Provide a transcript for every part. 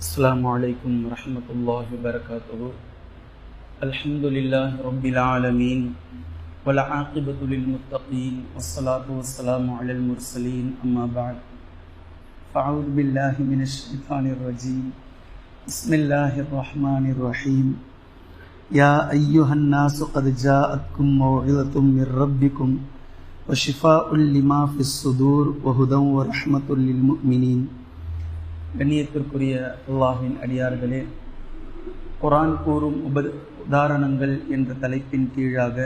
السلام عليكم ورحمة الله وبركاته. الحمد لله رب العالمين والعاقبة للمتقين والصلاة والسلام على المرسلين. أما بعد فأعوذ بالله من الشيطان الرجيم. بسم الله الرحمن الرحيم. يا أيها الناس قد جاءتكم موعظة من ربكم وشفاء لما في الصدور وهدى ورحمة للمؤمنين. கண்ணியத்திற்குரிய அல்லாஹின் அடியார்களே குரான் கூறும் உப உதாரணங்கள் என்ற தலைப்பின் கீழாக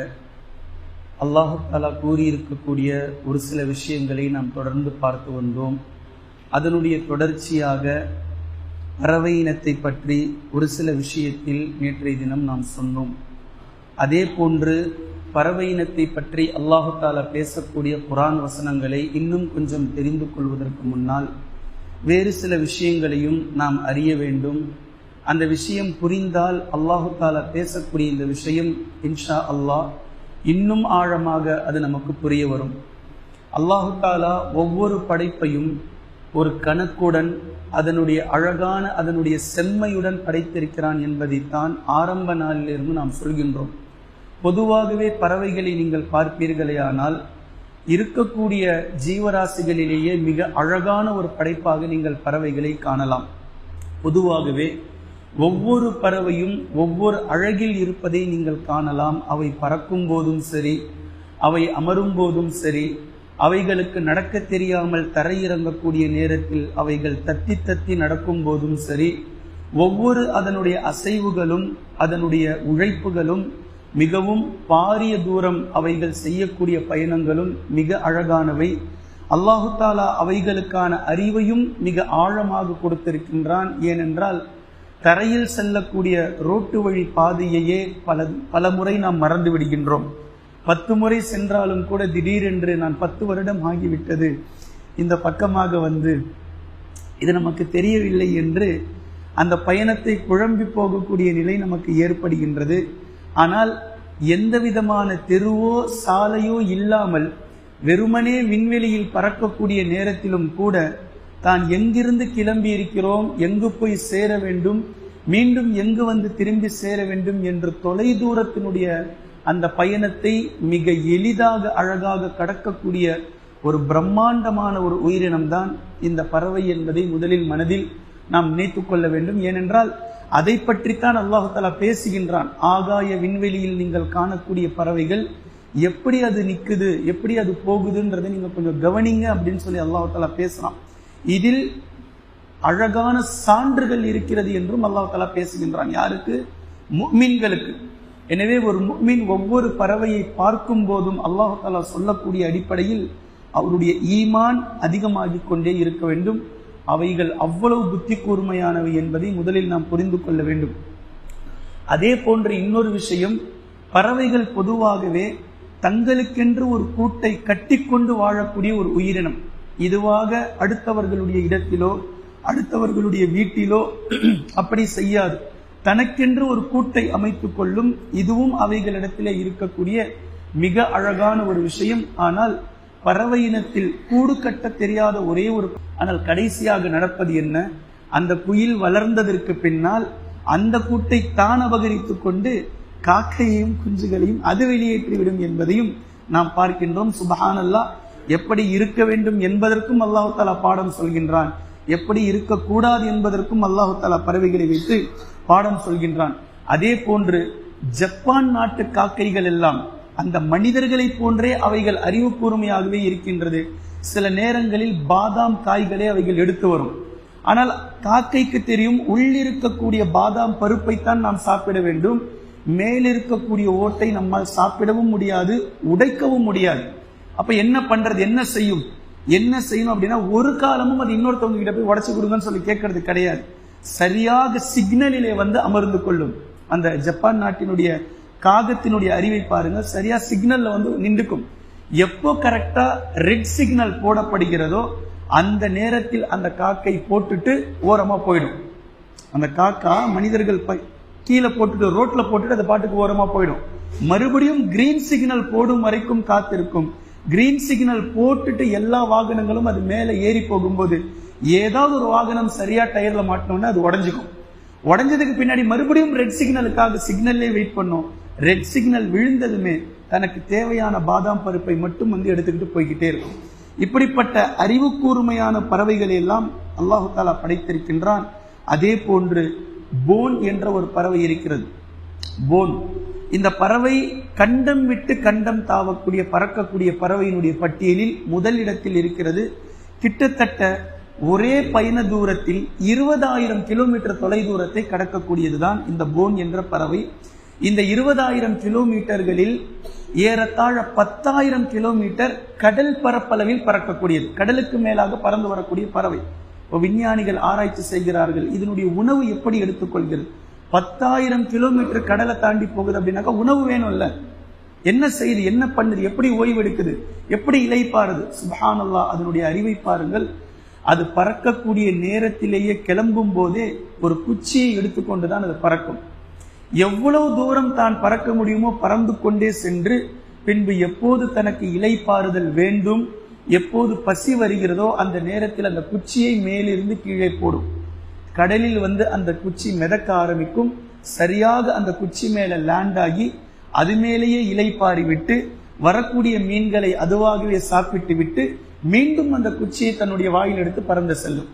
அல்லாஹாலா கூறியிருக்கக்கூடிய ஒரு சில விஷயங்களை நாம் தொடர்ந்து பார்த்து வந்தோம். அதனுடைய தொடர்ச்சியாக பறவை இனத்தை பற்றி ஒரு சில விஷயத்தில் நேற்றைய தினம் நாம் சொன்னோம். அதே போன்று பறவை இனத்தை பற்றி அல்லாஹாலா பேசக்கூடிய குரான் வசனங்களை இன்னும் கொஞ்சம் தெரிந்து கொள்வதற்கு முன்னால் வேறு சில விஷயங்களையும் நாம் அறிய வேண்டும். அந்த விஷயம் புரிந்தால் அல்லாஹு தாலா பேசக்கூடிய இந்த விஷயம் இன்ஷா அல்லாஹ் இன்னும் ஆழமாக அது நமக்கு புரிய வரும். அல்லாஹு தாலா ஒவ்வொரு படைப்பையும் ஒரு கணக்குடன் அதனுடைய அழகான அதனுடைய செம்மையுடன் படைத்திருக்கிறான் என்பதைத்தான் ஆரம்ப நாளிலிருந்து நாம் சொல்கின்றோம். பொதுவாகவே பறவைகளை நீங்கள் பார்ப்பீர்களேயானால் இருக்கக்கூடிய ஜீவராசிகளிலேயே மிக அழகான ஒரு படைப்பாக நீங்கள் பறவைகளை காணலாம். பொதுவாகவே ஒவ்வொரு பறவையும் ஒவ்வொரு அழகில் இருப்பதை நீங்கள் காணலாம். அவை பறக்கும் போதும் சரி அவை அமரும் போதும் சரி அவைகளுக்கு நடக்க தெரியாமல் தரையிறங்கக்கூடிய நேரத்தில் அவைகள் தத்தி தத்தி நடக்கும் போதும் சரி ஒவ்வொரு அதனுடைய அசைவுகளும் அதனுடைய உழைப்புகளும் மிகவும் பாரிய தூரம் அவைகள் செய்யக்கூடிய பயணங்களும் மிக அழகானவை. அல்லாஹு தாலா அவைகளுக்கான அறிவையும் மிக ஆழமாக கொடுத்திருக்கின்றான். ஏனென்றால் தரையில் செல்லக்கூடிய ரோட்டு வழி பாதையையே பல பல முறை நாம் மறந்து விடுகின்றோம். பத்து முறை சென்றாலும் கூட திடீரென்று நான் பத்து வருடம் ஆகிவிட்டது. இந்த பக்கமாக வந்து இது நமக்கு தெரியவில்லை என்று அந்த பயணத்தை குழம்பி போகக்கூடிய நிலை நமக்கு ஏற்படுகின்றது. ஆனால் எந்த விதமான தெருவோ சாலையோ இல்லாமல் வெறுமனே விண்வெளியில் பறக்கக்கூடிய நேரத்திலும் கூட தான் எங்கிருந்து கிளம்பி இருக்கிறோம் எங்கு போய் சேர வேண்டும் மீண்டும் எங்கு வந்து திரும்பி சேர வேண்டும் என்று தொலை தூரத்தினுடைய அந்த பயணத்தை மிக எளிதாக அழகாக கடக்கக்கூடிய ஒரு பிரம்மாண்டமான ஒரு உயிரினம் தான் இந்த பறவை என்பதை முதலில் மனதில் நாம் நினைத்து கொள்ள வேண்டும். ஏனென்றால் அதை பற்றித்தான் அல்லாஹாலா பேசுகின்றான். ஆகாய விண்வெளியில் நீங்கள் காணக்கூடிய பறவைகள் எப்படி அது நிற்குது எப்படி அது போகுதுன்றதை நீங்கள் கொஞ்சம் கவனிங்க அப்படின்னு சொல்லி அல்லாஹு தாலா இதில் அழகான சான்றுகள் இருக்கிறது என்றும் அல்லாஹு பேசுகின்றான். யாருக்கு? முக்மீன்களுக்கு. எனவே ஒரு முக்மீன் ஒவ்வொரு பறவையை பார்க்கும் போதும் அல்லாஹு சொல்லக்கூடிய அடிப்படையில் அவருடைய ஈமான் அதிகமாகிக் கொண்டே இருக்க வேண்டும். அவைகள் அவ்வளவு புத்தி கூர்மையானவை என்பதை முதலில் நாம் புரிந்து கொள்ள வேண்டும். அதே போன்ற இன்னொரு விஷயம் பறவைகள் பொதுவாகவே தங்களுக்கென்று ஒரு கூட்டை கட்டிக்கொண்டு வாழக்கூடிய ஒரு உயிரினம். இதுவாக அடுத்தவர்களுடைய இடத்திலோ அடுத்தவர்களுடைய வீட்டிலோ அப்படி செய்யாது. தனக்கென்று ஒரு கூட்டை அமைத்துக் கொள்ளும் இதுவும் அவைகளிடத்திலே இருக்கக்கூடிய மிக அழகான ஒரு விஷயம். ஆனால் பறவை இனத்தில் கூடு கட்ட தெரியாத ஒரே ஒரு ஆனால் கடைசியாக நடப்பது என்ன? அந்த குயில் வளர்ந்ததற்கு பின்னால் அந்த கூட்டை தான் அபகரித்துக் கொண்டு காக்கையையும் குஞ்சுகளையும் அது வெளியேற்றிவிடும் என்பதையும் நாம் பார்க்கின்றோம். சுபஹானல்லா எப்படி இருக்க வேண்டும் என்பதற்கும் அல்லாஹு தாலா பாடம் சொல்கின்றான். எப்படி இருக்கக்கூடாது என்பதற்கும் அல்லாஹு தாலா பறவைகளை வைத்து பாடம் சொல்கின்றான். அதே போன்று ஜப்பான் நாட்டு காக்கைகள் எல்லாம் அந்த மனிதர்களை போன்றே அவைகள் அறிவு கூர்மையாகவே இருக்கின்றது. சில நேரங்களில் பாதாம் காய்களே அவைகள் எடுத்து வரும். ஆனால் காக்கைக்கு தெரியும் உள்ளிருக்கக்கூடிய பாதாம் பருப்பைத்தான் நாம் சாப்பிட வேண்டும். மேலிருக்கக்கூடிய ஓட்டை நம்மால் சாப்பிடவும் முடியாது உடைக்கவும் முடியாது. அப்ப என்ன பண்றது? என்ன செய்யும்? என்ன செய்யணும் அப்படின்னா ஒரு காலமும் அது இன்னொருத்தவங்க கிட்ட போய் உடச்சு கொடுங்கன்னு சொல்லி கேட்கறது கிடையாது. சரியாக சிக்னலிலே வந்து அமர்ந்து கொள்ளும். அந்த ஜப்பான் நாட்டினுடைய காகத்தினுடைய அறிவை பாருங்க சரியா சிக்னல்ல வந்து நின்றுக்கும். எப்போ கரெக்டா ரெட் சிக்னல் போடப்படுகிறதோ அந்த நேரத்தில் அந்த காக்கை போட்டுட்டு ஓரமா போயிடும். அந்த காக்கா மனிதர்கள் கீழே போட்டுட்டு ரோட்ல போட்டுட்டு அந்த பாட்டுக்கு ஓரமா போயிடும். மறுபடியும் கிரீன் சிக்னல் போடும் வரைக்கும் காத்திருக்கும். கிரீன் சிக்னல் போட்டுட்டு எல்லா வாகனங்களும் அது மேலே ஏறி போகும்போது ஏதாவது ஒரு வாகனம் சரியா டயர்ல மாட்டினோன்னா அது உடஞ்சுக்கும். உடஞ்சதுக்கு பின்னாடி மறுபடியும் ரெட் சிக்னலுக்காக சிக்னல்லே வெயிட் பண்ணும். ரெட் சிக்னல் விழுந்ததுமே தனக்கு தேவையான பாதாம் பருப்பை மட்டும் வந்து எடுத்துக்கிட்டு போய்கிட்டே இருக்கும். இப்படிப்பட்ட அறிவு கூர்மையான பறவைகளை எல்லாம் அல்லாஹு தாலா படைத்திருக்கின்றான். அதே போன்று போன் என்ற ஒரு பறவை இருக்கிறது. போன். இந்த பறவை கண்டம் விட்டு கண்டம் தாவக்கூடிய பறக்கக்கூடிய பறவையினுடைய பட்டியலில் முதல் இடத்தில் இருக்கிறது. கிட்டத்தட்ட ஒரே பயண தூரத்தில் இருபதாயிரம் கிலோமீட்டர் தொலை தூரத்தை கடக்கக்கூடியதுதான் இந்த போன் என்ற பறவை. இந்த இருபதாயிரம் கிலோமீட்டர்களில் ஏறத்தாழ பத்தாயிரம் கிலோமீட்டர் கடல் பரப்பளவில் பறக்கக்கூடியது. கடலுக்கு மேலாக பறந்து வரக்கூடிய பறவை. இப்போ விஞ்ஞானிகள் ஆராய்ச்சி செய்கிறார்கள் இதனுடைய உணவு எப்படி எடுத்துக்கொள்கிறது? பத்தாயிரம் கிலோமீட்டர் கடலை தாண்டி போகுது அப்படின்னாக்கா உணவு வேணும்ல. என்ன செய்யுது என்ன பண்ணுது எப்படி ஓய்வெடுக்குது எப்படி இலைப்பாருது சுபஹானல்லா அதனுடைய அறிவை பாருங்கள். அது பறக்கக்கூடிய நேரத்திலேயே கிளம்பும் போதே ஒரு குச்சியை எடுத்துக்கொண்டு தான் அது பறக்கும். எவ்வளவு தூரம் தான் பறக்க முடியுமோ பறந்து கொண்டே சென்று பின்பு எப்போது தனக்கு இலைப்பாறுதல் வேண்டும் எப்போது பசி வருகிறதோ அந்த நேரத்தில் அந்த குச்சியை மேலிருந்து கீழே போடும். கடலில் வந்து அந்த குச்சி மிதக்க ஆரம்பிக்கும். சரியாக அந்த குச்சி மேலே லேண்ட் ஆகி அது மேலேயே இலை பாறிவிட்டு வரக்கூடிய மீன்களை அதுவாகவே சாப்பிட்டு விட்டு மீண்டும் அந்த குச்சியை தன்னுடைய வாயில் எடுத்து பறந்து செல்லும்.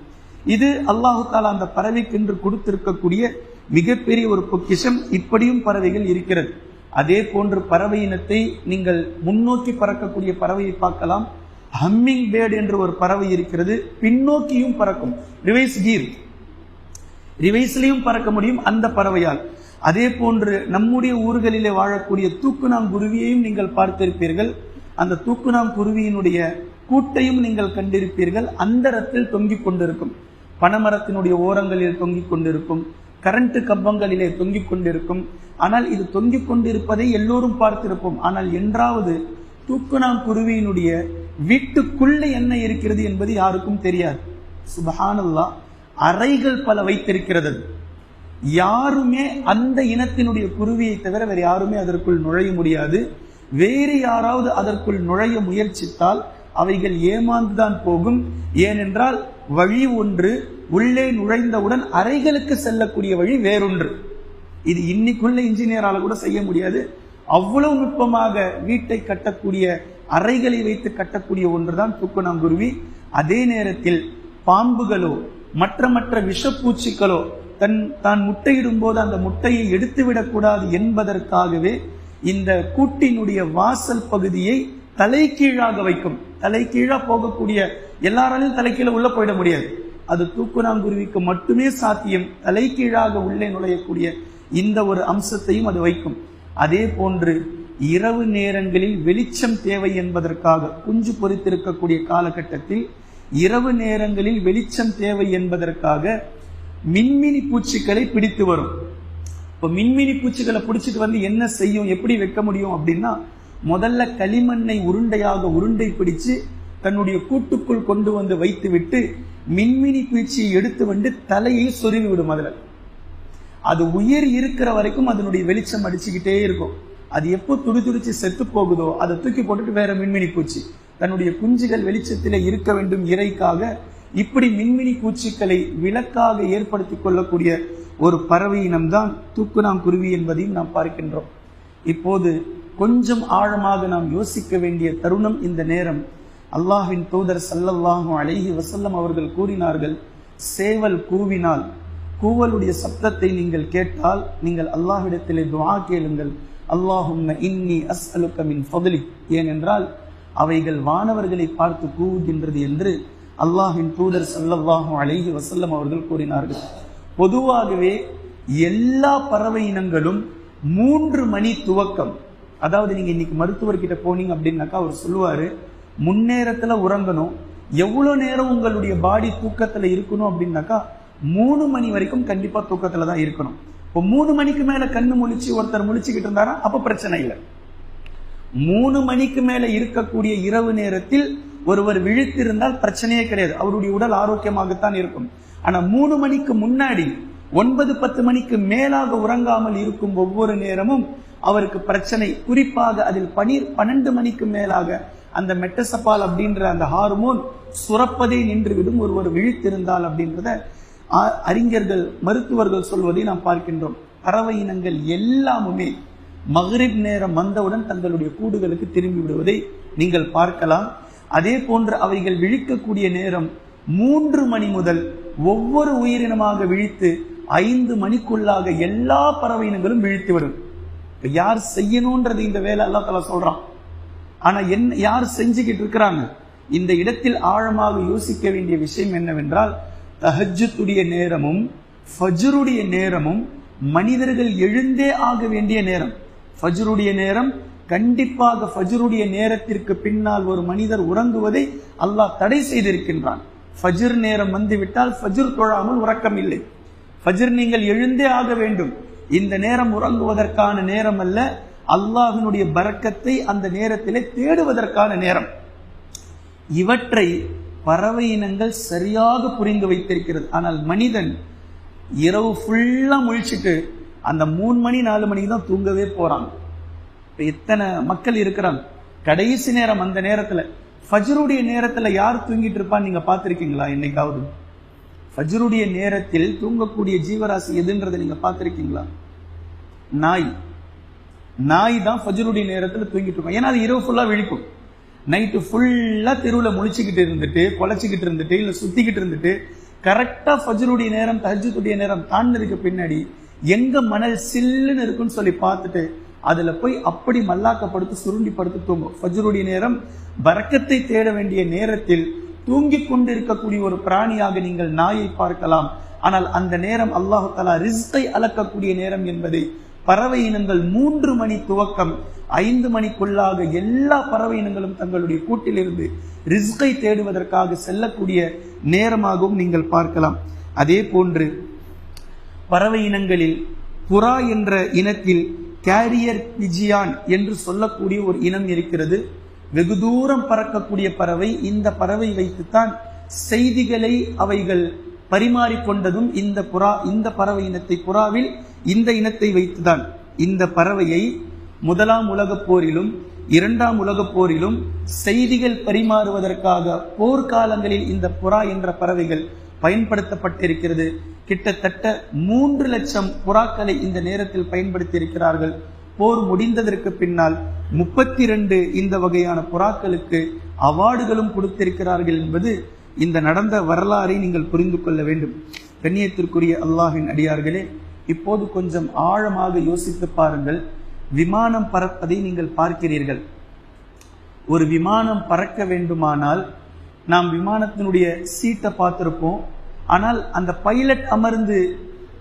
இது அல்லாஹு தாலா அந்த பறவைக்கென்று கொடுத்திருக்கக்கூடிய மிகப்பெரிய ஒரு பொக்கிஷம் இப்படியும் பறவைகள் இருக்கிறது. அதே போன்று பறவை இனத்தை நீங்கள் முன்னோக்கி பறக்கக்கூடிய பறவையை பார்க்கலாம். ஹம்மிங் பேர்டு என்று ஒரு பறவை இருக்கிறது பின்னோக்கியும் பறக்கும். ரிவைஸ் கீர் ரிவைஸ்லையும் பறக்க முடியும் அந்த பறவையால். அதே போன்று நம்முடைய ஊர்களிலே வாழக்கூடிய தூக்குநாங்குருவியையும் நீங்கள் பார்த்திருப்பீர்கள். அந்த தூக்குநாங்குருவியினுடைய கூட்டையும் நீங்கள் கண்டிருப்பீர்கள். அந்தரத்தில் தொங்கிக் கொண்டிருக்கும். பனமரத்தினுடைய ஓரங்களில் தொங்கிக் கொண்டிருக்கும். கரண்ட் கம்பங்களிலே தொங்கிக் கொண்டிருக்கும். ஆனால் இது தொங்கிக் கொண்டிருப்பதை எல்லோரும் பார்த்திருப்போம். ஆனால் என்றாவது தூக்குநாங்குருவியினுடைய வீட்டுக்குள்ளே என்ன இருக்கிறது என்பது யாருக்கும் தெரியாது. சுபஹானல்லா அறைகள் பல வைத்திருக்கிறது. யாருமே அந்த இனத்தினுடைய குருவியை தவிர வேறு யாருமே அதற்குள் நுழைய முடியாது. வேறு யாராவது அதற்குள் நுழைய முயற்சித்தால் அவைகள் ஏமாந்துதான் போகும். ஏனென்றால் வழி ஒன்று உள்ளே நுழைந்தவுடன் அறைகளுக்கு செல்லக்கூடிய வழி வேறொன்று. இது இன்னைக்குள்ள இன்ஜினியரால் கூட செய்ய முடியாது. அவ்வளவு நுட்பமாக வீட்டை கட்டக்கூடிய அறைகளை வைத்து கட்டக்கூடிய ஒன்றுதான் தூக்குநாங்குருவி அதே நேரத்தில் பாம்புகளோ மற்ற மற்ற விஷப்பூச்சிகளோ தன் தான் முட்டையிடும் போது அந்த முட்டையை எடுத்துவிடக்கூடாது என்பதற்காகவே இந்த கூட்டினுடைய வாசல் பகுதியை தலைகீழாக வைக்கும். தலைகீழா போகக்கூடிய எல்லாராலையும் தலைக்கீழ உள்ள போயிட முடியாது. அது தூக்குநாங்குருவிக்கு மட்டுமே சாத்தியம். தலைகீழாக உள்ளே நுழையக்கூடிய இந்த ஒரு அம்சத்தையும் அது வைக்கும். அதே போன்று இரவு நேரங்களில் வெளிச்சம் தேவை என்பதற்காக குஞ்சு பொறித்திருக்கக்கூடிய காலகட்டத்தில் இரவு நேரங்களில் வெளிச்சம் தேவை என்பதற்காக மின்மினி பூச்சிகளை பிடித்து வரும். இப்போ மின்மினி பூச்சிகளை பிடிச்சிட்டு வந்து என்ன செய்யும் எப்படி வைக்க முடியும் அப்படின்னா முதல்ல களிமண்ணை உருண்டையாக உருண்டை பிடிச்சு தன்னுடைய கூட்டுக்குள் கொண்டு வந்து வைத்து விட்டு மின்மினி பூச்சியை எடுத்து வந்து தலையை சொருவி விடும் அதில். அது உயிர் இருக்கிற வரைக்கும் அதனுடைய வெளிச்சம் அடிச்சுக்கிட்டே இருக்கும். அது எப்போ துடி துடிச்சு செத்து போகுதோ அதை தூக்கி போட்டுட்டு வேற மின்மினி பூச்சி. தன்னுடைய குஞ்சுகள் வெளிச்சத்தில் இருக்க வேண்டும் இறைக்காக இப்படி மின்மினி பூச்சிகளை விளக்காக ஏற்படுத்தி கொள்ளக்கூடிய ஒரு பறவை இனம்தான் தூக்குநாங்குருவி என்பதையும் நாம் பார்க்கின்றோம். இப்போது கொஞ்சம் ஆழமாக நாம் யோசிக்க வேண்டிய தருணம் இந்த நேரம். அல்லாஹின் தூதர் சல்லல்லாஹும் அழகி வசல்லம் அவர்கள் கூறினார்கள் சேவல் கூவினால் கூவலுடைய சப்தத்தை நீங்கள் கேட்டால் நீங்கள் அல்லாஹ்விடத்திலே துவா கேளுங்கள். அல்லாஹும் இன்னி அஸ் மின் ஃபضلிக் ஏனென்றால் அவைகள் வானவர்களை பார்த்து கூவுகின்றது என்று அல்லாஹின் தூதர் சல்லல்லாஹும் அழகி வசல்லம் அவர்கள் கூறினார்கள். பொதுவாகவே எல்லா பறவை இனங்களும் மூன்று மணி துவக்கம். அதாவது நீங்க இன்னைக்கு மருத்துவர்கிட்ட போனீங்க அப்படின்னாக்கா அவர் சொல்லுவாரு முன்னேரத்துல உறங்கணும். எவ்வளவு நேரம் உங்களுடைய பாடி தூக்கத்துல இருக்கணும் அப்படின்னாக்கா மூணு மணி வரைக்கும் கண்டிப்பா தூக்கத்துல தான் இருக்கணும். இப்போ மூணு மணிக்கு மேல கண்ணு முழிச்சு ஒருத்தர் முழிச்சுக்கிட்டு இருந்தாரா? அப்ப பிரச்சனை இல்லை. மூணு மணிக்கு மேல இருக்கக்கூடிய இரவு நேரத்தில் ஒருவர் விழித்திருந்தால் பிரச்சனையே கிடையாது. அவருடைய உடல் ஆரோக்கியமாகத்தான் இருக்கும். ஆனா மூணு மணிக்கு முன்னாடி ஒன்பது பத்து மணிக்கு மேலாக உறங்காமல் இருக்கும் ஒவ்வொரு நேரமும் அவருக்கு பிரச்சனை. குறிப்பாக அதில் பனி பன்னெண்டு மணிக்கு மேலாக அந்த மெட்டசப்பால் அப்படின்ற அந்த ஹார்மோன் சுரப்பதே நின்றுவிடும். ஒருவர் விழித்திருந்தால் அப்படின்றத அறிஞர்கள் மருத்துவர்கள் சொல்வதை நாம் பார்க்கின்றோம். பறவை இனங்கள் எல்லாமுமே மகரிப் நேரம் வந்தவுடன் தங்களுடைய கூடுகளுக்கு திரும்பி விடுவதை நீங்கள் பார்க்கலாம். அதே போன்று அவைகள் விழிக்கக்கூடிய நேரம் மூன்று மணி முதல் ஒவ்வொரு உயிரினமாக விழித்து ஐந்து மணிக்குள்ளாக எல்லா பறவை இனங்களும் விழித்து வரும் யார் செய்யணும்ன்றது இந்த வேலை அல்லா தலா சொல்றான். ஆனா என்ன யார் செஞ்சுக்கிட்டு இருக்கிறாங்க? இந்த இடத்தில் ஆழமாக யோசிக்க வேண்டிய விஷயம் என்னவென்றால் தஹஜத்துடைய நேரமும் ஃபஜ்ருடைய நேரமும் மனிதர்கள் எழுந்தே ஆக வேண்டிய நேரம். ஃபஜ்ருடைய நேரம் கண்டிப்பாக ஃபஜ்ருடைய நேரத்திற்கு பின்னால் ஒரு மனிதர் உறங்குவதை அல்லாஹ் தடை செய்திருக்கின்றான். ஃபஜ்ர் நேரம் வந்துவிட்டால் ஃபஜ்ர் தொழாமல் உறக்கம் இல்லை ஃபஜ்ர் நீங்கள் எழுந்தே ஆக வேண்டும். இந்த நேரம் உறங்குவதற்கான நேரம் அல்ல அல்லாஹினுடைய பரக்கத்தை அந்த நேரத்திலே தேடுவதற்கான நேரம். இவற்றை பறவை இனங்கள் சரியாக புரிந்து வைத்திருக்கிறது. ஆனால் மனிதன் இரவு ஃபுல்லாக முழிச்சுட்டு அந்த மூணு மணி நாலு மணிக்கு தான் தூங்கவே போகிறாங்க இப்போ எத்தனை மக்கள் இருக்கிறாங்க? கடைசி நேரம் அந்த நேரத்தில். ஃபஜ்ருடைய நேரத்தில் யார் தூங்கிட்டு இருப்பான்னு நீங்கள் பார்த்துருக்கீங்களா? என்னைக்காவது? ஃபஜ்ருடைய நேரத்தில் தூங்கக்கூடிய ஜீவராசி எதுன்றதை நீங்க பார்த்துருக்கீங்களா? நாய். நாய் தான் ஃபஜ்ருடைய நேரத்தில் தூங்கிட்டு இருக்கும். ஏன்னா அது இரவு ஃபுல்லாக விழிக்கும். நைட்டு ஃபுல்லாக தெருவில் முழிச்சுக்கிட்டு இருந்துட்டு குலைச்சிக்கிட்டு இருந்துட்டு இல்லை சுத்திக்கிட்டு இருந்துட்டு கரெக்டாக ஃபஜ்ருடைய நேரம் தஹஜ்ஜுடைய நேரம் தாண்டினதுக்கு பின்னாடி எங்க மணல் சில்லுன்னு இருக்குன்னு சொல்லி பார்த்துட்டு அதில் போய் அப்படி மல்லாக்கப்படுத்து சுருண்டி படுத்து தூங்கும். ஃபஜ்ருடைய நேரம் வரக்கத்தை தேட வேண்டிய நேரத்தில் தூங்கிக் கொண்டிருக்கக்கூடிய ஒரு பிராணியாக நீங்கள் நாயை பார்க்கலாம். ஆனால் அந்த நேரம் அல்லாஹு தலா ரிஸ்கை அளக்கக்கூடிய நேரம் என்பதை பறவை இனங்கள் மூன்று மணி துவக்கம் ஐந்து மணிக்குள்ளாக எல்லா பறவை இனங்களும் தங்களுடைய கூட்டிலிருந்து ரிஸ்கை தேடுவதற்காக செல்லக்கூடிய நேரமாகவும் நீங்கள் பார்க்கலாம். அதே போன்று பறவை இனங்களில் புறா என்ற இனத்தில் கேரியர் பிஜியான் என்று சொல்லக்கூடிய ஒரு இனம் இருக்கிறது. வெகு தூரம் பறக்கக்கூடிய பறவை இந்த பறவை வைத்துத்தான் செய்திகளை அவைகள் பரிமாறிக்கொண்டதும் இந்த புறா இந்த பறவை இனத்தை புறாவில் இந்த இனத்தை வைத்துதான். இந்த பறவையை முதலாம் உலகப் போரிலும் இரண்டாம் உலகப் போரிலும் செய்திகள் பரிமாறுவதற்காக போர்க்காலங்களில் இந்த புறா என்ற பறவைகள் பயன்படுத்தப்பட்டிருக்கிறது. கிட்டத்தட்ட மூன்று லட்சம் புறாக்களை இந்த நேரத்தில் பயன்படுத்தி இருக்கிறார்கள் போர் முடிந்ததற்கு பின்னால் முப்பத்தி ரெண்டு இந்த வகையான புறாக்களுக்கு அவார்டுகளும் கொடுத்திருக்கிறார்கள் என்பது இந்த நடந்த வரலாறை நீங்கள் புரிந்து கொள்ள வேண்டும். கண்ணியத்திற்குரிய அல்லாஹின் அடியார்களே இப்போது கொஞ்சம் ஆழமாக யோசித்து பாருங்கள். விமானம் பறப்பதை நீங்கள் பார்க்கிறீர்கள். ஒரு விமானம் பறக்க வேண்டுமானால் நாம் விமானத்தினுடைய சீட்டை பார்த்துருப்போம். ஆனால் அந்த பைலட் அமர்ந்து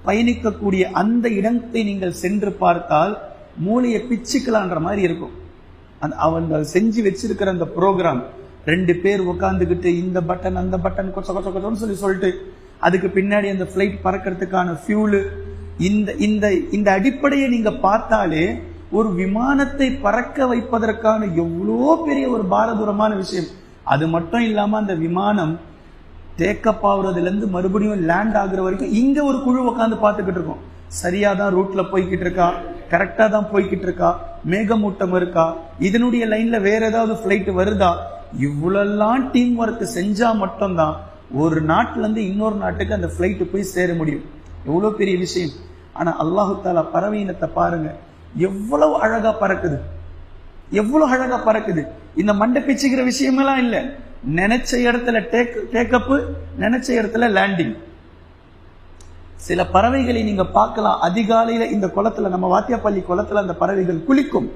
பயணிக்கக்கூடிய அந்த இடத்தை நீங்கள் சென்று பார்த்தால் மூளையை பிச்சுக்கலான்ற மாதிரி இருக்கும். அந்த அவங்க செஞ்சு வச்சிருக்கிற அந்த ப்ரோக்ராம் ரெண்டு பேர் உட்காந்துக்கிட்டு இந்த பட்டன் அந்த பட்டன் கொச்ச கொச்ச கொச்சோன்னு சொல்லி சொல்லிட்டு அதுக்கு பின்னாடி அந்த ஃப்ளைட் பறக்கிறதுக்கான ஃபியூலு இந்த இந்த இந்த அடிப்படையை நீங்கள் பார்த்தாலே ஒரு விமானத்தை பறக்க வைப்பதற்கான எவ்வளோ பெரிய ஒரு பாரதூரமான விஷயம். அது மட்டும் இல்லாமல் அந்த விமானம் டேக்கப் ஆகுறதுலேருந்து மறுபடியும் லேண்ட் ஆகுற வரைக்கும் இங்கே ஒரு குழு உட்காந்து பார்த்துக்கிட்டு இருக்கோம். சரியா தான் ரூட்ல போய்கிட்டு இருக்கா? கரெக்டா தான் போய்கிட்டு இருக்கா? மேகமூட்டம் இருக்கா? இதனுடைய லைன்ல வேற ஏதாவது ஃபிளைட் வருதா? இவ்வளெல்லாம் டீம் ஒர்க் செஞ்சா மட்டும்தான் ஒரு நாட்டுல இருந்து இன்னொரு நாட்டுக்கு அந்த ஃப்ளைட்டு போய் சேர முடியும். எவ்வளவு பெரிய விஷயம். ஆனா அல்லாஹு தாலா பறவை இனத்தை பாருங்க. எவ்வளவு அழகா பறக்குது. எவ்வளவு அழகா பறக்குது. இந்த மண்டை பிச்சுக்கிற விஷயமெல்லாம் இல்லை. நினைச்ச இடத்துல டேக் டேக்கப்பு நினைச்ச இடத்துல லேண்டிங் சில பறவைகளை நீங்க பார்க்கலாம். அதிகாலையில இந்த குளத்துல நம்ம வாத்தியாப்பள்ளி குளத்துல அந்த பறவைகள் குளிக்கும்.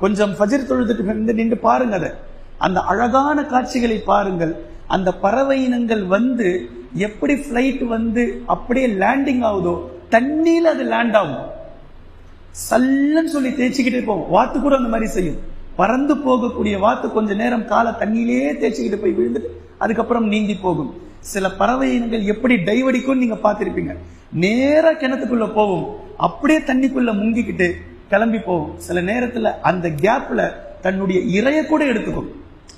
கொஞ்சம் ஃபஜிர் தொழுதுக்கு நின்று பாருங்க அதை. அந்த அழகான காட்சிகளை பாருங்கள். அந்த பறவை இனங்கள் வந்து எப்படி ஃப்ளைட் வந்து அப்படியே லேண்டிங் ஆகுதோ தண்ணியில அது லேண்ட் ஆகும். சல்லுன்னு சொல்லி தேய்ச்சிக்கிட்டே போகும். வாத்து கூட அந்த மாதிரி செய்யும். பறந்து போகக்கூடிய வாத்து கொஞ்ச நேரம் காலை தண்ணியிலேயே தேய்ச்சிக்கிட்டு போய் விழுந்துட்டு அதுக்கப்புறம் நீந்தி போகும். சில பறவை இனங்கள் எப்படி டைவடிக்கும் நீங்க பார்த்திருப்பீங்க. நேராக கிணத்துக்குள்ள போகும் அப்படியே தண்ணிக்குள்ள முங்கிக்கிட்டு கிளம்பி போகும் சில நேரத்தில் அந்த கேப்பில் தன்னுடைய இறைய கூட எடுத்துக்கும்.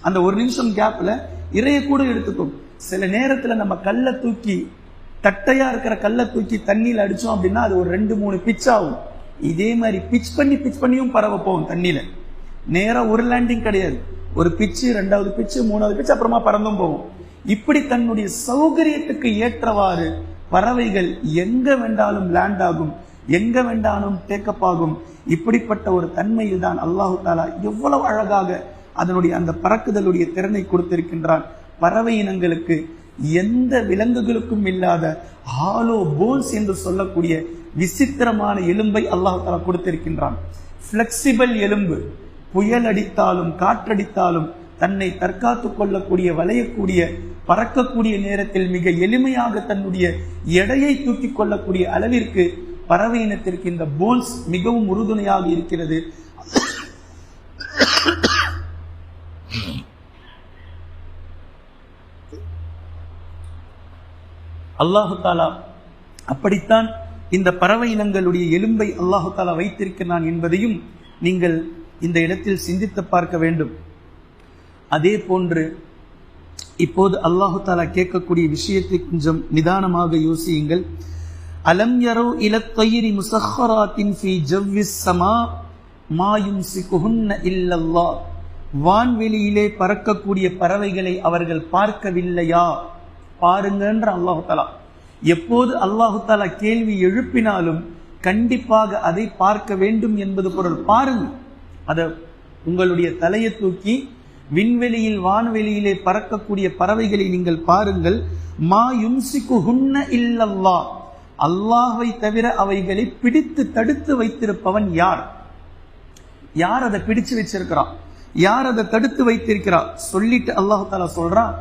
அந்த ஒரு நிமிஷம் கேப்பில் இறைய கூட எடுத்துக்கும். சில நேரத்தில் நம்ம கல்லை தூக்கி தட்டையாக இருக்கிற கல்லை தூக்கி தண்ணியில் அடித்தோம் அப்படின்னா அது ஒரு ரெண்டு மூணு பிச் ஆகும். இதே மாதிரி பிச் பண்ணி பிச் பண்ணியும் பரவ போகும் தண்ணியில். நேராக ஒரு லேண்டிங் கிடையாது. ஒரு பிச்சு ரெண்டாவது பிச்சு மூணாவது பிச்சு அப்புறமா பறந்தும் போகும். இப்படி தன்னுடைய சௌகரியத்துக்கு ஏற்றவாறு பறவைகள் எங்க வேண்டாலும் லேண்ட் ஆகும் எங்க வேண்டாலும் டேக்கப் ஆகும். இப்படிப்பட்ட ஒரு தன்மையில் தான் அல்லாஹு தாலா எவ்வளவு அழகாக அதனுடைய அந்த பறக்குதலுடைய திறனை கொடுத்திருக்கின்றான். பறவை இனங்களுக்கு எந்த விலங்குகளுக்கும் இல்லாத ஹாலோ போன்ஸ் என்று சொல்லக்கூடிய விசித்திரமான எலும்பை அல்லாஹு தாலா கொடுத்திருக்கின்றான். பிளெக்சிபிள் எலும்பு புயல் அடித்தாலும் காற்றடித்தாலும் தன்னை தற்காத்துக் கொள்ளக்கூடிய வளையக்கூடிய பறக்கக்கூடிய நேரத்தில் மிக எளிமையாக தன்னுடைய எடையை தூக்கிக் கொள்ளக்கூடிய அளவிற்கு பறவை இனத்திற்கு இந்த போன்ஸ் மிகவும் உறுதுணையாக இருக்கிறது. அல்லாஹு தாலா அப்படித்தான் இந்த பறவை இனங்களுடைய எலும்பை அல்லாஹு தாலா வைத்திருக்கிறான் என்பதையும் நீங்கள் இந்த இடத்தில் சிந்தித்து பார்க்க வேண்டும். அதே போன்று இப்போது அல்லாஹு தாலா கேட்கக்கூடிய விஷயத்தை கொஞ்சம் நிதானமாக யோசியுங்கள். அலம் யரோ இலத்தயிரி முசஹராத்தின் ஃபி ஜவ்விஸ் சமா மாயும் சிகுஹுன்ன இல்லல்லா வான்வெளியிலே பறக்கக்கூடிய பறவைகளை அவர்கள் பார்க்கவில்லையா? பாருங்கன்ற அல்லாஹு தாலா. எப்போது அல்லாஹு தாலா கேள்வி எழுப்பினாலும் கண்டிப்பாக அதை பார்க்க வேண்டும் என்பது பொருள். பாருங்க. அதை உங்களுடைய தலையை தூக்கி விண்வெளியில் வான்வெளியிலே பறக்கக்கூடிய பறவைகளை நீங்கள் பாருங்கள். மா யும்சிக்கு ஹுன்ன இல்லல்லா. அல்லாஹை தவிர அவைகளை பிடித்து தடுத்து வைத்திருப்பவன் யார்? யார் அதை பிடிச்சு வச்சிருக்கிறான் யார் அதை தடுத்து வைத்திருக்கிறா? சொல்லிட்டு அல்லாஹு தாலா சொல்றான்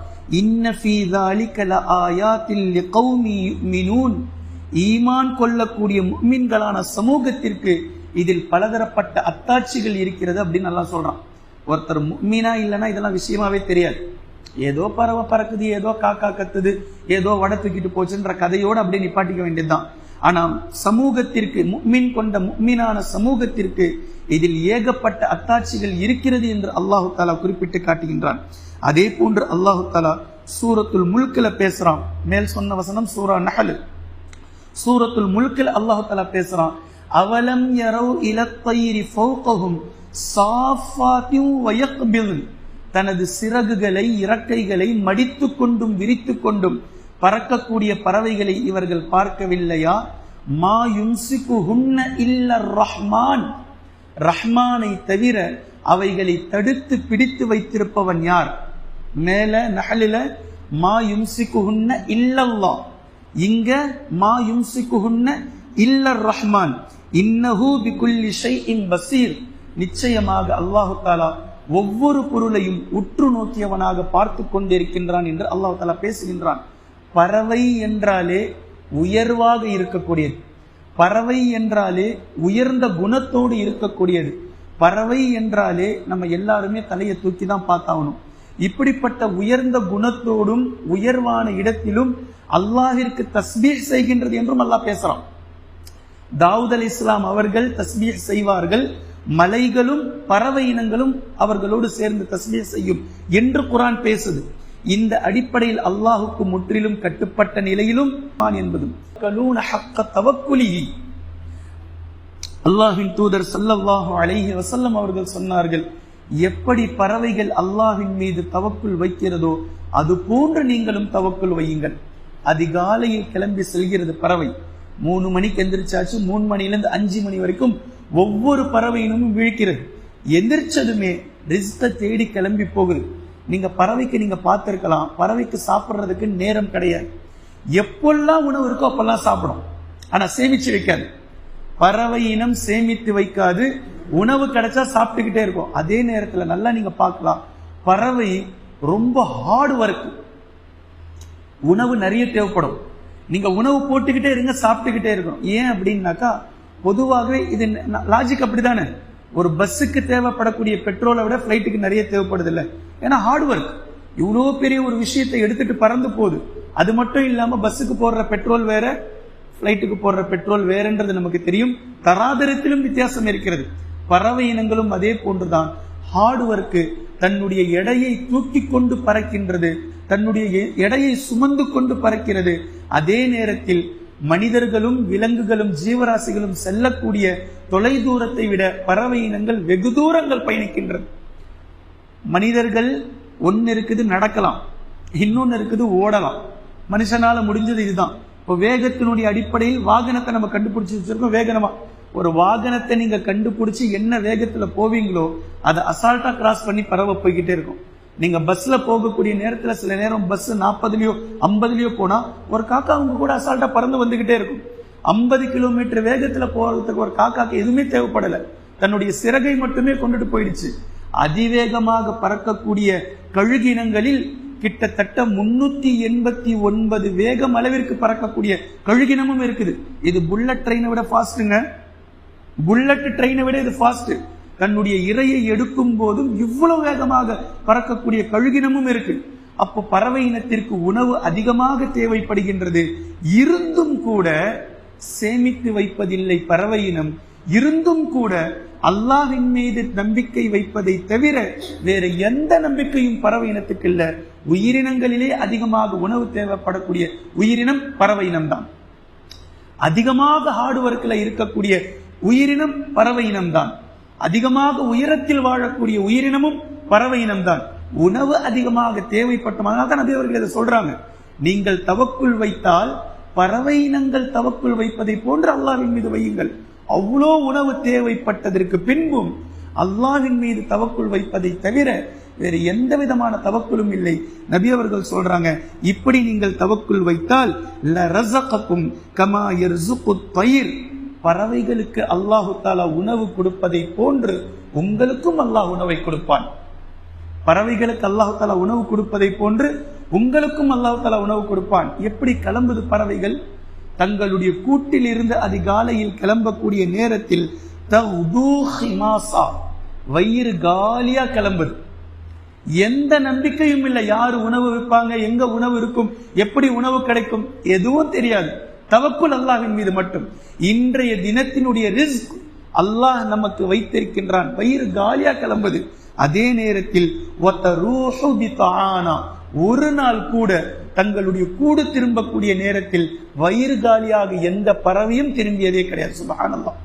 ஈமான் கொள்ளக்கூடிய முக்மின்களான சமூகத்திற்கு இதில் பலதரப்பட்ட அத்தாட்சிகள் இருக்கிறது அப்படின்னு நல்லா சொல்றான். ஒருத்தர் மீனா இல்லைன்னா இதெல்லாம் விஷயமாவே தெரியாது. ஏதோ பறவை பறக்குது ஏதோ காக்கா கத்துது ஏதோ வட தூக்கிட்டு போச்சுன்ற கதையோடு அப்படியே நிப்பாட்டிக்க வேண்டியதுதான். ஆனா சமூகத்திற்கு முக்மின் கொண்ட முக்மீனான சமூகத்திற்கு இதில் ஏகப்பட்ட அத்தாட்சிகள் இருக்கிறது என்று அல்லாஹு தாலா குறிப்பிட்டு காட்டுகின்றான். அதே போன்று அல்லாஹு தாலா சூரத்துல் முழுக்கில் பேசுறான். மேல் சொன்ன வசனம் சூரா நகலு சூரத்துல் முழுக்கில் அல்லாஹு தாலா பேசுறான். அவலம் யரவு இலத்தயிரி ஃபௌகஹும். சாஃபாத்தியும் வயக்பில் தனது சிறகுகளை இறக்கைகளை மடித்து கொண்டும் விரித்து கொண்டும் பறக்கக்கூடிய பறவைகளை இவர்கள் பார்க்கவில்லையா? மா யும்சிக்கு ஹுன்ன இல்ல ரஹ்மான். ரஹ்மானை தவிர அவைகளை தடுத்து பிடித்து வைத்திருப்பவன் யார்? மேல நகலில மா யும்சிக்கு ஹுன்ன இல்லல்லா. இங்க மா யும்சிக்கு ஹுன்ன இல்ல ரஹ்மான். இன்னஹூ பிகுல்லி ஷைஇன் பசீர். நிச்சயமாக அல்லாஹு தாலா ஒவ்வொரு பொருளையும் உற்று நோக்கியவனாக பார்த்து கொண்டிருக்கின்றான் என்று அல்லாஹு தாலா பேசுகின்றான். பறவை என்றாலே உயர்வாக இருக்கக்கூடியது. பறவை என்றாலே உயர்ந்த குணத்தோடு இருக்கக்கூடியது. பறவை என்றாலே நம்ம எல்லாருமே தலையை தூக்கி தான் பார்த்தாகணும். இப்படிப்பட்ட உயர்ந்த குணத்தோடும் உயர்வான இடத்திலும் அல்லாஹிற்கு தஸ்பீர் செய்கின்றது என்றும் அல்லாஹ் பேசுறான். தாவூத் அலி இஸ்லாம் அவர்கள் தஸ்பீர் செய்வார்கள். மலைகளும் பறவை இனங்களும் அவர்களோடு சேர்ந்து தஸ்மிய செய்யும் என்று குரான் பேசுது. இந்த அடிப்படையில் அல்லாஹுக்கு முற்றிலும் கட்டுப்பட்ட நிலையிலும் என்பதும். அல்லாஹின் தூதர் சல்லல்லாஹு அலைஹி வசல்லம் அவர்கள் சொன்னார்கள் எப்படி பறவைகள் அல்லாஹின் மீது தவக்குள் வைக்கிறதோ அது போன்று நீங்களும் தவக்குள் வையுங்கள். அதிகாலையில் கிளம்பி செல்கிறது பறவை. மூணு மணிக்கு எந்திரிச்சாச்சு மூணு மணிலேருந்து அஞ்சு மணி வரைக்கும் ஒவ்வொரு பறவையினமும் விழிக்கிறது. எந்திரிச்சதுமே ரிஸ்க தேடி கிளம்பி போகுது. நீங்க பறவைக்கு நீங்க பார்த்துருக்கலாம். பறவைக்கு சாப்பிட்றதுக்கு நேரம் கிடையாது. எப்பெல்லாம் உணவு இருக்கோ அப்பெல்லாம் சாப்பிடும். ஆனால் சேமிச்சு வைக்காது. பறவை இனம் சேமித்து வைக்காது. உணவு கிடைச்சா சாப்பிட்டுக்கிட்டே இருக்கும். அதே நேரத்தில் நல்லா நீங்க பார்க்கலாம். பறவை ரொம்ப ஹார்ட் ஒர்க் உணவு நிறைய தேவைப்படும். நீங்க உணவு போட்டுக்கிட்டே இருங்க சாப்பிட்டுக்கிட்டே இருக்கணும் ஏன் அப்படின்னாக்கா பொதுவாகவே இது லாஜிக் அப்படிதானே? ஒரு பஸ்ஸுக்கு தேவைப்படக்கூடிய பெட்ரோலை விட ஃப்ளைட்டுக்கு நிறைய தேவைப்படுது இல்லை ஏன்னா ஹார்ட் ஒர்க் இவ்வளோ பெரிய ஒரு விஷயத்தை எடுத்துட்டு பறந்து போகுது. அது மட்டும் இல்லாமல் பஸ்ஸுக்கு போடுற பெட்ரோல் வேற ஃப்ளைட்டுக்கு போடுற பெட்ரோல் வேறன்றது நமக்கு தெரியும். தராதரத்திலும் வித்தியாசம் இருக்கிறது. பறவை இனங்களும் அதே போன்றுதான். ஹார்ட் ஒர்க்கு தன்னுடைய எடையை தூக்கி கொண்டு பறக்கின்றது. தன்னுடைய எடையை சுமந்து கொண்டு பறக்கிறது. அதே நேரத்தில் மனிதர்களும் விலங்குகளும் ஜீவராசிகளும் செல்லக்கூடிய தொலை தூரத்தை விட பறவை இனங்கள் வெகு தூரங்கள் பயணிக்கின்றது. மனிதர்கள் ஒன்னு இருக்குது நடக்கலாம் இன்னொன்னு இருக்குது ஓடலாம். மனுஷனால முடிஞ்சது இதுதான். இப்போ வேகத்தினுடைய அடிப்படையில் வாகனத்தை நம்ம கண்டுபிடிச்சு வச்சிருக்கோம் வேகனமா. ஒரு வாகனத்தை நீங்க கண்டுபிடிச்சு என்ன வேகத்துல போவீங்களோ அதை அசால்ட்டா கிராஸ் பண்ணி பறவை போய்கிட்டே இருக்கும். நீங்க பஸ்ல போகக்கூடிய நேரத்துல சில நேரம் பஸ் நாற்பதுலயோ ஐம்பதுலயோ போனா ஒரு காக்கா அவங்க கூட அசால்ட்டா பறந்து வந்துகிட்டே இருக்கும். ஐம்பது கிலோமீட்டர் வேகத்துல போறதுக்கு ஒரு காக்காக்கு எதுவுமே தேவைப்படல. தன்னுடைய சிறகை மட்டுமே கொண்டுட்டு போயிடுச்சு. அதிவேகமாக பறக்கக்கூடிய கழுகினங்களில் கிட்டத்தட்ட முன்னூத்தி எண்பத்தி ஒன்பது வேகம் அளவிற்கு பறக்கக்கூடிய கழுகினமும் இருக்குது. இது புல்லட் ட்ரெயினை விட ஃபாஸ்ட்டுங்க புல்லட் ட்ரெயினை விட இது ஃபாஸ்ட்டு தன்னுடைய இரையை எடுக்கும் போதும் இவ்வளவு வேகமாக பறக்கக்கூடிய கழுகினமும் இருக்கு. அப்போ பறவை இனத்திற்கு உணவு அதிகமாக தேவைப்படுகின்றது. இருந்தும் கூட சேமித்து வைப்பதில்லை பறவை இனம். இருந்தும் கூட அல்லாஹின் மீது நம்பிக்கை வைப்பதை தவிர வேற எந்த நம்பிக்கையும் பறவை இனத்துக்கு இல்ல. உயிரினங்களிலே அதிகமாக உணவு தேவைப்படக்கூடிய உயிரினம் பறவை இனம்தான். அதிகமாக ஹார்டு ஒர்க்கில் இருக்கக்கூடிய உயிரினம் பறவை இனம்தான். அதிகமாக உயரத்தில் வாழக்கூடிய உயிரினமும் பறவை இனம்தான். உணவு அதிகமாக தேவைப்பட்டோம். அதனால தான் நபி அவர்கள் இதை சொல்றாங்க. நீங்கள் தவக்குள் வைத்தால் பறவை இனங்கள் தவக்குள் வைப்பதை போன்று அல்லாவின் மீது வையுங்கள். அவ்வளோ உணவு தேவைப்பட்டதற்கு பின்பும் அல்லாவின் மீது தவக்குள் வைப்பதை தவிர வேறு எந்த விதமான தவக்குளும் இல்லை. நபி அவர்கள் சொல்றாங்க இப்படி நீங்கள் தவக்குள் வைத்தால் கமா யர்சுகு பறவைகளுக்கு அல்லாஹு தாலா உணவு கொடுப்பதை போன்று உங்களுக்கும் அல்லாஹ் உணவை கொடுப்பான். பறவைகளுக்கு அல்லாஹு தாலா உணவு கொடுப்பதை போன்று உங்களுக்கும் அல்லாஹு தாலா உணவு கொடுப்பான். எப்படி கிளம்புது பறவைகள்? தங்களுடைய கூட்டில் இருந்து அதிகாலையில் கிளம்பக்கூடிய நேரத்தில் வயிறு காலியா கிளம்புது. எந்த நம்பிக்கையும் இல்லை. யாரு உணவு வைப்பாங்க எங்க உணவு இருக்கும்? எப்படி உணவு கிடைக்கும்? எதுவும் தெரியாது. தவக்குள் அல்லாஹின் மீது மட்டும். இன்றைய தினத்தினுடைய ரிஸ்க் அல்லாஹ் நமக்கு வைத்திருக்கின்றான். வயிறு காலியா கிளம்புது. அதே நேரத்தில் ஒத்த ஒரு நாள் கூட தங்களுடைய கூடு திரும்பக்கூடிய நேரத்தில் வயிறு காலியாக எந்த பறவையும் திரும்பியதே கிடையாது. சுபஹானல்லாஹ்.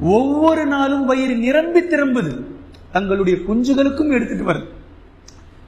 ஒவ்வொரு நாளும் வயிறு நிரம்பி திரும்புது. தங்களுடைய குஞ்சுகளுக்கும் எடுத்துட்டு வருது.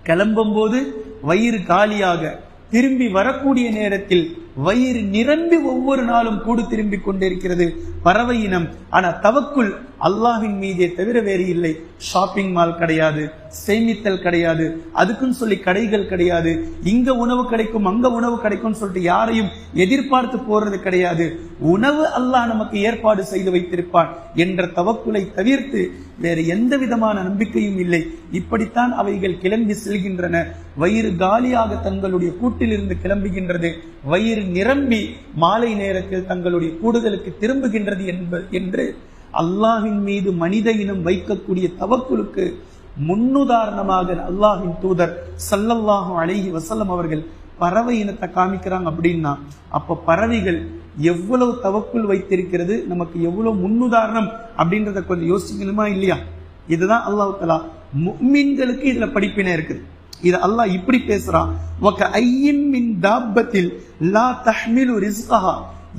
கிளம்பும் போது வயிறு காலியாக திரும்பி வரக்கூடிய நேரத்தில் வயிறு நிரம்பி ஒவ்வொரு நாளும் கூடு திரும்பி கொண்டிருக்கிறது. பறவை இனம். ஆனா தவக்குள் அல்லாஹின் மீதே தவிர வேறு இல்லை. ஷாப்பிங் மால் கிடையாது. சேமித்தல் கிடையாது. அதுக்குன்னு சொல்லி கடைகள் கிடையாது. இங்க உணவு கிடைக்கும் அங்க உணவு கிடைக்கும்னு சொல்லிட்டு யாரையும் எதிர்பார்த்து போறது கிடையாது. உணவு அல்லாஹ் நமக்கு ஏற்பாடு செய்து வைத்திருப்பான் என்ற தவக்குலை தவிர்த்து வேறு எந்த விதமான நம்பிக்கையும் இல்லை. இப்படித்தான் அவைகள் கிளம்பி செல்கின்றன. வயிறு காலியாக தங்களுடைய கூட்டிலிருந்து கிளம்புகின்றது. வயிறு நிரம்பி மாலை நேரத்தில் தங்களுடைய கூடுதலுக்கு திரும்புகின்றது என்ப என்று அல்லாஹின் மீது மனித இனம் வைக்கக்கூடிய தவக்குலுக்கு முன்னுதாரணமாக அல்லாஹின் தூதர் சல்லல்லாஹும் அழகி வசல்லம் அவர்கள் பறவை இனத்தை காமிக்கிறாங்க அப்படின்னா அப்ப பறவைகள் எவ்வளவு தவக்குள் வைத்திருக்கிறது நமக்கு எவ்வளவு முன்னுதாரணம் அப்படின்றத கொஞ்சம் யோசிக்கணுமா இல்லையா? இதுதான் அல்லாஹ் தலா மீன்களுக்கு இதுல படிப்பினை இருக்குது. இது அல்லாஹ் இப்படி பேசுறான் தாப்பத்தில் லா தஹ்மிலு ரிஸ்கஹா.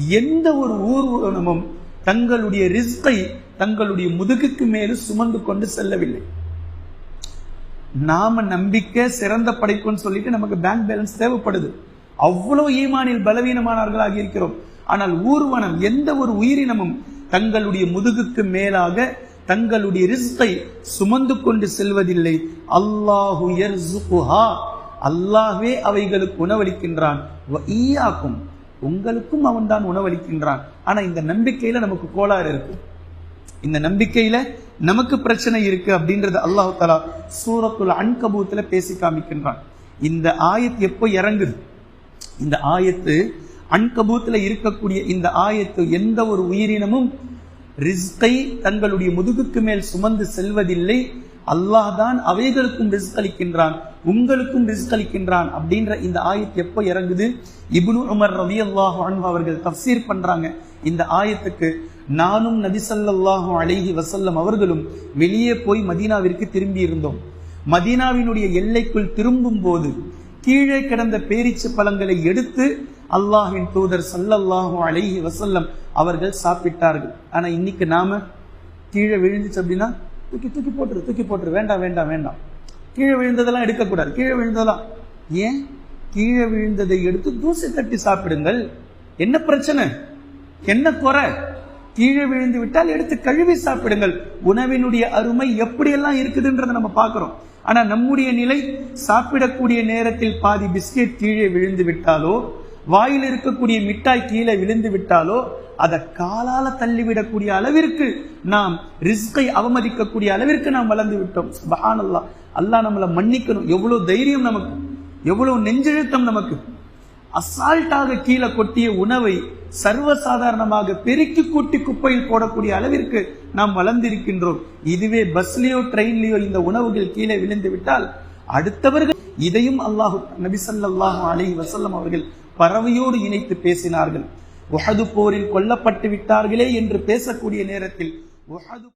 எந்த ஒரு ஊர்வனமும் தங்களுடைய ரிஸ்கை தங்களுடைய முதுகுக்கு மேலே சுமந்து கொண்டு செல்லவில்லை. நாம நம்பிக்கை சிறந்த படைப்புன்னு சொல்லிட்டு நமக்கு பேங்க் பேலன்ஸ் தேவைப்படுது. அவ்வளவு ஈமானில் பலவீனமானவர்களாக இருக்கிறோம். ஆனால் ஊர்வனம் எந்த ஒரு உயிரினமும் தங்களுடைய முதுகுக்கு மேலாக தங்களுடைய ரிஸ்கை சுமந்து கொண்டு செல்வதில்லை. அல்லாஹு அல்லாஹே அல்லாஹ்வே அவைகளுக்கு உணவளிக்கின்றான். உங்களுக்கும் அவன் தான் உணவளிக்கின்றான். ஆனா இந்த நம்பிக்கையில நமக்கு கோளாறு இருக்கு. இந்த நம்பிக்கையில நமக்கு பிரச்சனை இருக்கு அப்படின்றது அல்லாஹு தலா சூரத்துல் அன்கபூத்துல பேசி காமிக்கின்றான். இந்த ஆயத்து எப்போ இறங்குது? இந்த ஆயத்து அன்கபூத்துல இருக்கக்கூடிய இந்த ஆயத்து எந்த ஒரு உயிரினமும் ரிஸ்கை தங்களுடைய முதுகுக்கு மேல் சுமந்து செல்வதில்லை. அல்லாஹ் தான் அவைகளுக்கும் ரிஸ்க் அளிக்கின்றான் உங்களுக்கும் ரிஸ்க் அளிக்கின்றான் அப்படின்ற இந்த ஆயத்து எப்போ இறங்குது? இபுனு உமர் ரவி அல்லாஹ் அவர்கள் தஃசீர் பண்றாங்க. இந்த ஆயத்துக்கு நானும் நபி அலைஹி வசல்லம் அவர்களும் வெளியே போய் மதீனாவிற்கு திரும்பி இருந்தோம் மதீனாவினுடைய எல்லைக்குள் திரும்பும் போது கீழே கிடந்த பேரிச்சு பழங்களை எடுத்து அல்லாஹின் தூதர் சல்லல்லாஹும் அலைஹி வசல்லம் அவர்கள் சாப்பிட்டார்கள். ஆனா இன்னைக்கு நாம கீழே விழுந்துச்சு அப்படின்னா தூக்கி தூக்கி போட்டுரு தூக்கி போட்டுரு. வேண்டாம் வேண்டாம் வேண்டாம். கீழே விழுந்ததெல்லாம் எடுக்கக்கூடாது. கீழே விழுந்ததெல்லாம். ஏன்? கீழே விழுந்ததை எடுத்து தூசி தட்டி சாப்பிடுங்கள். என்ன பிரச்சனை? என்ன குறை? கீழே விழுந்து விட்டால் எடுத்து கழுவி சாப்பிடுங்கள். உணவினுடைய அருமை எப்படியெல்லாம் இருக்குதுன்றதை நம்ம பார்க்குறோம். ஆனால் நம்முடைய நிலை சாப்பிடக்கூடிய நேரத்தில் பாதி பிஸ்கெட் கீழே விழுந்து விட்டாலோ வாயில் இருக்கக்கூடிய மிட்டாய் கீழே விழுந்து விட்டாலோ அதை காலால தள்ளிவிடக்கூடிய அளவிற்கு நாம் ரிஸ்கை அவமதிக்கக்கூடிய அளவிற்கு நாம் வளர்ந்து விட்டோம். சுபஹானல்லாஹ். அல்லாஹ் நம்மளை மன்னிக்கணும். எவ்வளோ தைரியம் நமக்கு. எவ்வளோ நெஞ்செழுத்தம் நமக்கு. அசால்ட்டாக கீழே கொட்டிய உணவை சர்வசாதாரணமாக பெருக்கி கூட்டி குப்பையில் போடக்கூடிய அளவிற்கு நாம் வளர்ந்திருக்கின்றோம். இதுவே பஸ்லயோ ட்ரெயின்லயோ இந்த உணவுகள் கீழே விழுந்து விட்டால் அடுத்தவர்கள் இதையும் அல்லாஹு நபிசல்லாஹு அலி வசல்லம் அவர்கள் பறவையோடு இணைத்து பேசினார்கள். உஹது போரில் கொல்லப்பட்டு விட்டார்களே என்று பேசக்கூடிய நேரத்தில் உஹது